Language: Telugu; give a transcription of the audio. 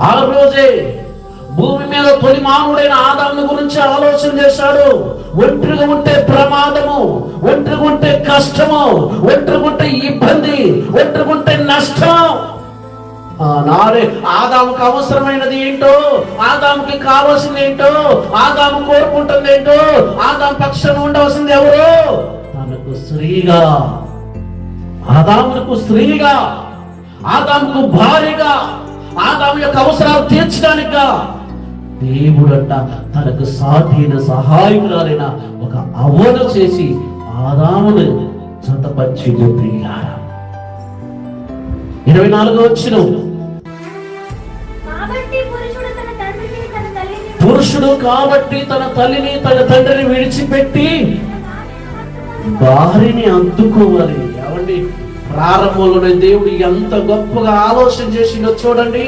ఆ రోజే భూమి మీద తొలి మానవుడైన ఆదాముని గురించి ఆలోచన చేశాడు. ఒంటరిగా ఉంటే ప్రమాదము ఒంటరిగా ఉంటే కష్టము ఒంటరిగా ఉంటే ఇబ్బంది ఒంటరిగా ఉంటే నష్టం. నారే ఆదాముకు అవసరమైనది ఏంటో ఆదాముకి కావాల్సింది ఏంటో ఆదాము కోరుకుంటుంది ఏంటో ఆదాము పక్షం ఉండవలసింది ఎవరు? తనకు స్త్రీగా. ఆదామునకు స్త్రీగా ఆదాముకు భారీగా ఆదాము యొక్క అవసరాలు తీర్చడానిగా దేవుడంట తనకు సాధీన సహాయకురాలైన ఒక అవను చేసి ఆదామును ప్రియులారా ఇరవై నాలుగో వచ్చిన పురుషుడు కాబట్టి తన తల్లిని తన తండ్రిని విడిచిపెట్టి భార్యను అందుకోవాలి. ప్రారంభంలోనే దేవుడు ఎంత గొప్పగా ఆలోచన చేసిండో చూడండి.